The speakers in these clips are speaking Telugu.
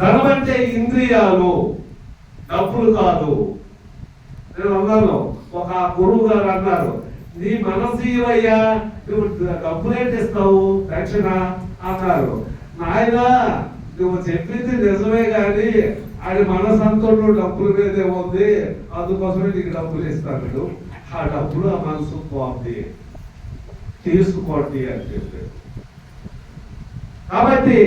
ధనం అంటే ఇంద్రియాలు డబ్బులు కాదు. నేను అన్నాను ఒక గురువు గారు అన్నారు నీ మనసు ఇవయ్యా నువ్వు డబ్బులేంటి ఇస్తావు దక్షిణ అన్నారు. నాయన నువ్వు చెప్పింది నిజమే కానీ అది మనసంతో డబ్బుల మీదే ఉంది. అందుకోసమే నీకు డబ్బులు ఇస్తాను ఆ డబ్బులు ఆ మనసు పోద్ది తీసుకోండి అని చెప్పి కాబట్టి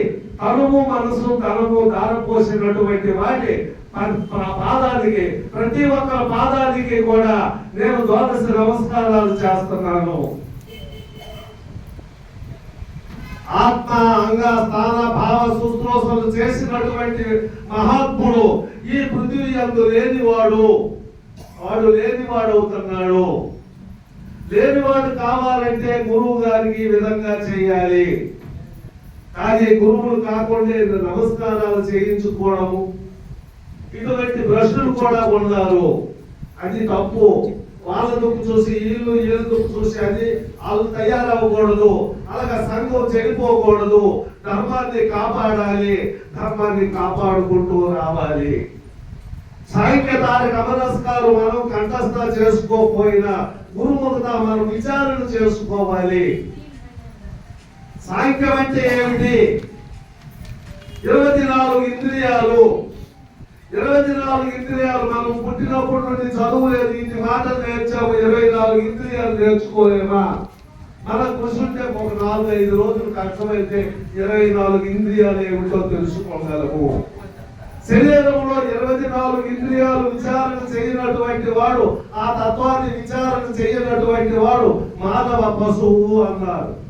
తనుము మనసు తనము దారపోసినటువంటి వాటి ప- పాదానికి ప్రతి ఒక్క పాదానికి కూడా నేను ద్వాదశ నమస్కారాలు చేస్తున్నాను. ఆత్మ అంగ స్థాన భావ శుశ్రూషలు చేసినటువంటి మహాత్ముడు ఈ పృథ్వీ అందు లేనివాడు. వాడు లేనివాడు అవుతున్నాడు లేనివాడు కావాలంటే గురువు గారికి ఈ విధంగా చేయాలి. కానీ గురువులు కాకుండా నమస్కారాలు చేయించుకోవడము ఇటువంటి ప్రశ్నలు కూడా ఉన్నారు. అది తప్పు. వాళ్ళ దుక్కు చూసి వీళ్ళు వీళ్ళ దుక్కు చూసి అది వాళ్ళు తయారవ్వకూడదు. అలాగా సంఘం చెడిపోకూడదు. ధర్మాన్ని కాపాడాలి. ధర్మాన్ని కాపాడుకుంటూ రావాలి. సాంఖ్యతార గమనస్కారం మనం కంఠస్థ చేసుకోకపోయినా గురుముఖత మనం విచారణ చేసుకోవాలి. సాంఖ్యం అంటే ఏమిటి? ఇరవై నాలుగు ఇంద్రియాలు. ఇరవై నాలుగు ఇంద్రియాలు మనం పుట్టినప్పటి నుండి చదువులేదు. ఇన్ని మాటలు నేర్చాము. ఇరవై నాలుగు ఇంద్రియాలు నేర్చుకోలేమా? మన కృషి ఉంటే ఒక నాలుగు ఐదు రోజులు కష్టమైతే ఇరవై నాలుగు ఇంద్రియాలు ఏమిటో తెలుసుకోగలము. శరీరంలో ఇరవై నాలుగు ఇంద్రియాలు విచారణ చేయనటువంటి వాడు ఆ తత్వాన్ని విచారణ చేయనటువంటి వాడు మానవ పశువు అన్నారు